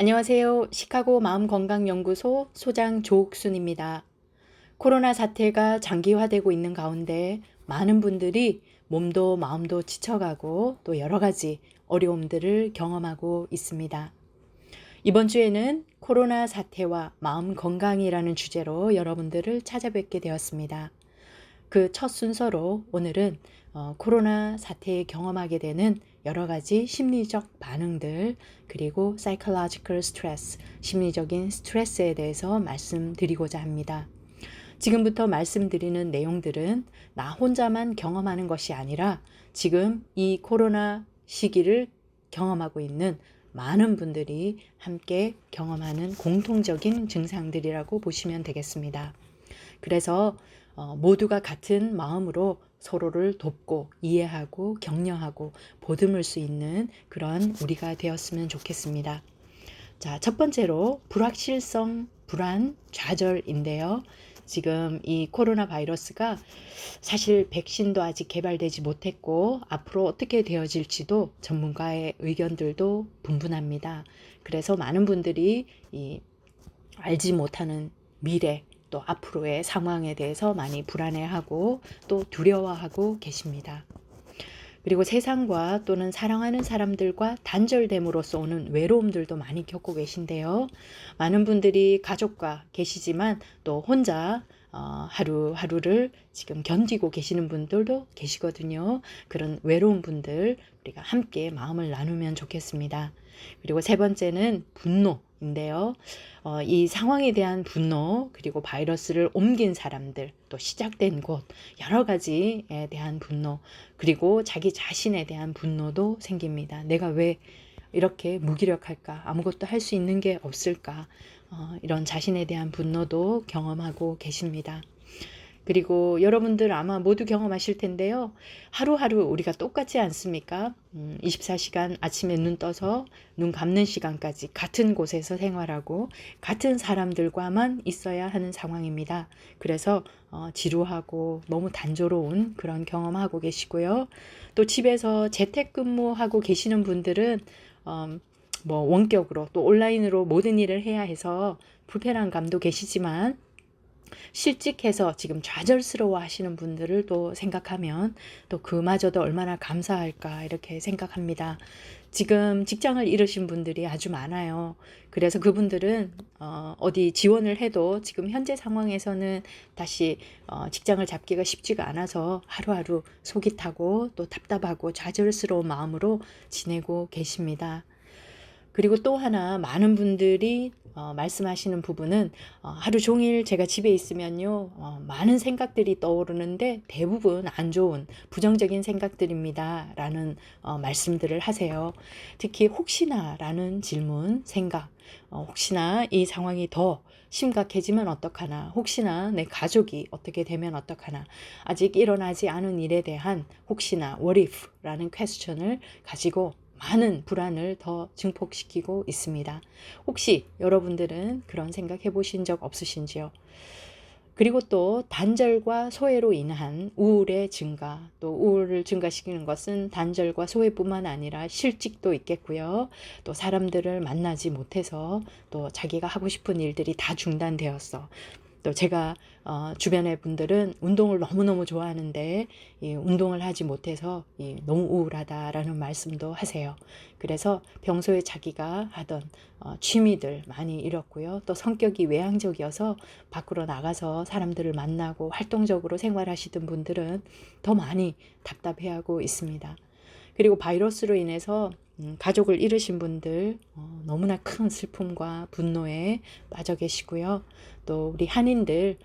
안녕하세요. 시카고 마음건강연구소 소장 조옥순입니다. 코로나 사태가 장기화되고 있는 가운데 많은 분들이 몸도 마음도 지쳐가고 또 여러 가지 어려움들을 경험하고 있습니다. 이번 주에는 코로나 사태와 마음 건강이라는 주제로 여러분들을 찾아뵙게 되었습니다. 그 첫 순서로 오늘은 어, 코로나 사태에 경험하게 되는 여러 가지 심리적 반응들 그리고 psychological stress 심리적인 스트레스에 대해서 말씀드리고자 합니다. 지금부터 말씀드리는 내용들은 나 혼자만 경험하는 것이 아니라 지금 이 코로나 시기를 경험하고 있는 많은 분들이 함께 경험하는 공통적인 증상들이라고 보시면 되겠습니다. 그래서 어, 모두가 같은 마음으로 서로를 돕고 이해하고 격려하고 보듬을 수 있는 그런 우리가 되었으면 좋겠습니다. 자, 첫 번째로 불확실성, 불안, 좌절인데요. 지금 이 코로나 바이러스가 사실 백신도 아직 개발되지 못했고 앞으로 어떻게 되어질지도 전문가의 의견들도 분분합니다. 그래서 많은 분들이 이 알지 못하는 미래 또 앞으로의 상황에 대해서 많이 불안해하고 또 두려워하고 계십니다. 그리고 세상과 또는 사랑하는 사람들과 단절됨으로써 오는 외로움들도 많이 겪고 계신데요. 많은 분들이 가족과 계시지만 또 혼자 어, 하루하루를 지금 견디고 계시는 분들도 계시거든요. 그런 외로운 분들 우리가 함께 마음을 나누면 좋겠습니다. 그리고 세 번째는 분노 인데요. 어, 이 상황에 대한 분노, 그리고 바이러스를 옮긴 사람들, 또 시작된 곳, 여러 가지에 대한 분노, 그리고 자기 자신에 대한 분노도 생깁니다. 내가 왜 이렇게 무기력할까? 아무것도 할 수 있는 게 없을까? 어, 이런 자신에 대한 분노도 경험하고 계십니다. 그리고 여러분들 아마 모두 경험하실 텐데요. 하루하루 우리가 똑같지 않습니까? 음, 24시간 아침에 눈 떠서 눈 감는 시간까지 같은 곳에서 생활하고 같은 사람들과만 있어야 하는 상황입니다. 그래서 어, 지루하고 너무 단조로운 그런 경험하고 계시고요. 또 집에서 재택근무하고 계시는 분들은 어, 뭐 원격으로 또 온라인으로 모든 일을 해야 해서 불편한 감도 계시지만 실직해서 지금 좌절스러워 하시는 분들을 또 생각하면 또 그마저도 얼마나 감사할까 이렇게 생각합니다. 지금 직장을 잃으신 분들이 아주 많아요. 그래서 그분들은 어, 어디 지원을 해도 지금 현재 상황에서는 다시 어, 직장을 잡기가 쉽지가 않아서 하루하루 속이 타고 또 답답하고 좌절스러운 마음으로 지내고 계십니다. 그리고 또 하나 많은 분들이 어, 말씀하시는 부분은 어, 하루 종일 제가 집에 있으면요 어, 많은 생각들이 떠오르는데 대부분 안 좋은 부정적인 생각들입니다 라는 어, 말씀들을 하세요. 특히 혹시나 라는 질문 생각 어, 혹시나 이 상황이 더 심각해지면 어떡하나 혹시나 내 가족이 어떻게 되면 어떡하나 아직 일어나지 않은 일에 대한 혹시나 what if 라는 퀘스천을 가지고 많은 불안을 더 증폭시키고 있습니다. 혹시 여러분들은 그런 생각 해보신 적 없으신지요? 그리고 또 단절과 소외로 인한 우울의 증가, 또 우울을 증가시키는 것은 단절과 소외뿐만 아니라 실직도 있겠고요. 또 사람들을 만나지 못해서 또 자기가 하고 싶은 일들이 다 중단되었어. 또 제가 어, 주변의 분들은 운동을 너무너무 좋아하는데 이 운동을 하지 못해서 이 너무 우울하다라는 말씀도 하세요. 그래서 평소에 자기가 하던 어, 취미들 많이 잃었고요. 또 성격이 외향적이어서 밖으로 나가서 사람들을 만나고 활동적으로 생활하시던 분들은 더 많이 답답해하고 있습니다. 그리고 바이러스로 인해서 음, 가족을 잃으신 분들 어, 너무나 큰 슬픔과 분노에 빠져 계시고요. 또 우리 한인들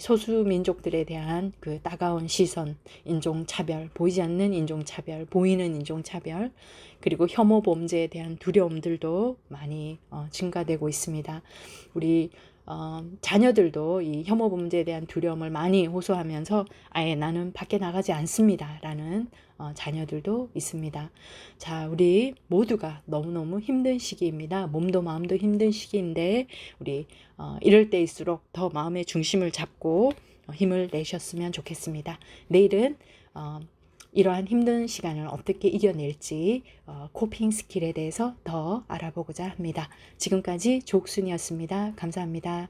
소수 민족들에 대한 그 따가운 시선, 인종 차별, 보이지 않는 인종 차별, 보이는 인종 차별, 그리고 혐오 범죄에 대한 두려움들도 많이 어, 증가되고 있습니다. 우리 어, 자녀들도 이 혐오 범죄에 대한 두려움을 많이 호소하면서 아예 나는 밖에 나가지 않습니다 라는 어, 자녀들도 있습니다. 자, 우리 모두가 너무너무 힘든 시기입니다. 몸도 마음도 힘든 시기인데 우리 어, 이럴 때일수록 더 마음의 중심을 잡고 어, 힘을 내셨으면 좋겠습니다. 내일은 어, 이러한 힘든 시간을 어떻게 이겨낼지 어, 코핑 스킬에 대해서 더 알아보고자 합니다. 지금까지 족순이었습니다. 감사합니다.